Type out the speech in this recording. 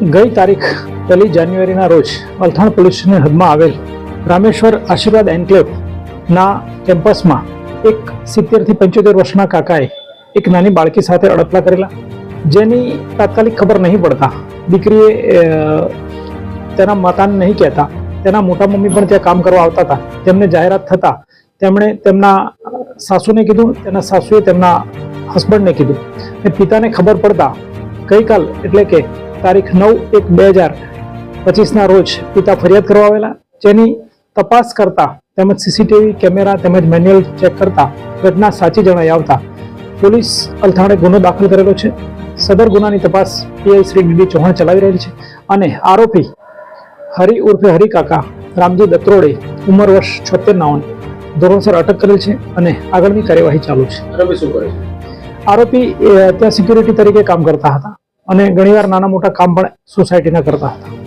ગઈ તારીખ પહેલી જાન્યુઆરીના રોજ અલથાણ પોલીસની હદમાં આવેલ રામેશ્વર આશીર્વાદ એન્કલેવના કેમ્પસમાં એક સિત્તેરથી પંચોતેર વર્ષના કાકાએ એક નાની બાળકી સાથે અડપલા કરેલા. જેની તાત્કાલિક ખબર નહીં પડતા દીકરીએ તેના માતાને નહીં કહેતા, તેના મોટા મમ્મી પણ ત્યાં કામ કરવા આવતા હતા. તેમને જાહેરાત થતાં તેમણે તેમના સાસુને કીધું, તેના સાસુએ તેમના હસબન્ડને કીધું. અને પિતાને ખબર પડતા ગઈકાલ એટલે કે તારીખ નવ એક બે હજાર પચીસના રોજ પિતા ફરિયાદ કરવા આવેલા. જેની તપાસ કરતા તેમજ C C T V camera તેમજ મેન્યુઅલ ચેક કરતા ઘટના સાચી જણાઈ આવતા પોલીસ અલથાણે ગુનો દાખલ કરેલો છે. સદર ગુનાની તપાસ પીઆઈ શ્રી ડીડી ચૌહાણ ચલાવી રહેલી છે અને આરોપી હરિ ઉર્ફે હરિકાકા રામજી દત્રોડે ઉંમર વર્ષ છોતેર નાવન ધોરણસર અટક કરેલ છે અને આગળની કાર્યવાહી ચાલુ છે. આરોપી ત્યાં સિક્યુરિટી તરીકે કામ કરતા હતા. અને ઘણીવાર નાના મોટા કામ પણ સોસાયટીના કરતા. હતા